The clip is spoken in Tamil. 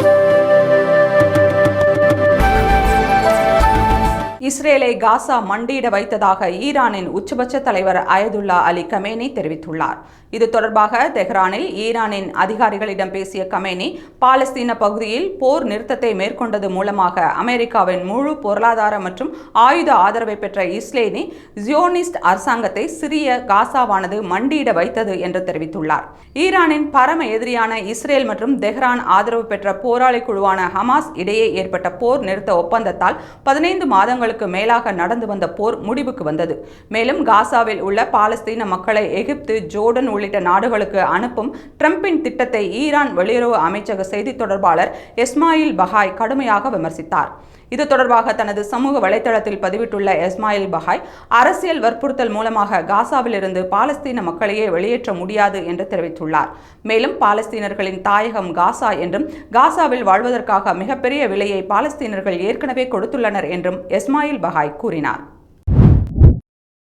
Thank you. இஸ்ரேலை காசா மண்டியிட வைத்ததாக ஈரானின் உச்சபட்ச தலைவர் அயதுல்லா அலி கமேனி தெரிவித்துள்ளார். இது தொடர்பாக தெஹ்ரானில் ஈரானின் அதிகாரிகளிடம் பேசிய கமேனி பாலஸ்தீன பகுதியில் போர் நிறுத்தத்தை மேற்கொண்டது மூலமாக அமெரிக்காவின் முழு பொருளாதார மற்றும் ஆயுத ஆதரவை பெற்ற இஸ்லேனி ஜியோனிஸ்ட் அரசாங்கத்தை சிறிய காசாவானது மண்டியிட வைத்தது என்று தெரிவித்துள்ளார். ஈரானின் பரம எதிரியான இஸ்ரேல் மற்றும் தெஹ்ரான் ஆதரவு பெற்ற போராளி குழுவான ஹமாஸ் இடையே ஏற்பட்ட போர் நிறுத்த ஒப்பந்தத்தால் பதினைந்து மாதங்களுக்கு மேலாக நடந்து வந்த போர் முடிவுக்கு வந்தது. மேலும் காசாவில் உள்ள பாலஸ்தீன மக்களை எகிப்து ஜோர்டன் உள்ளிட்ட நாடுகளுக்கு அனுப்பும் ட்ரம்பின் திட்டத்தை ஈரான் வெளியுறவு அமைச்சக செய்தி தொடர்பாளர் எஸ்மாயில் பஹாய் கடுமையாக விமர்சித்தார். இது தொடர்பாக தனது சமூக வலைதளத்தில் பதிவிட்டுள்ள எஸ்மாயில் பஹாய் அரசியல் வற்புறுத்தல் மூலமாக காசாவிலிருந்து பாலஸ்தீன மக்களையே வெளியேற்ற முடியாது என்று தெரிவித்துள்ளார். மேலும் பாலஸ்தீனர்களின் தாயகம் காசா என்றும் காசாவில் வாழ்வதற்காக மிகப்பெரிய விலையை பாலஸ்தீனர்கள் ஏற்கனவே கொடுத்துள்ளனர் என்றும் எஸ்மாயில் பஹாய் கூறினார்.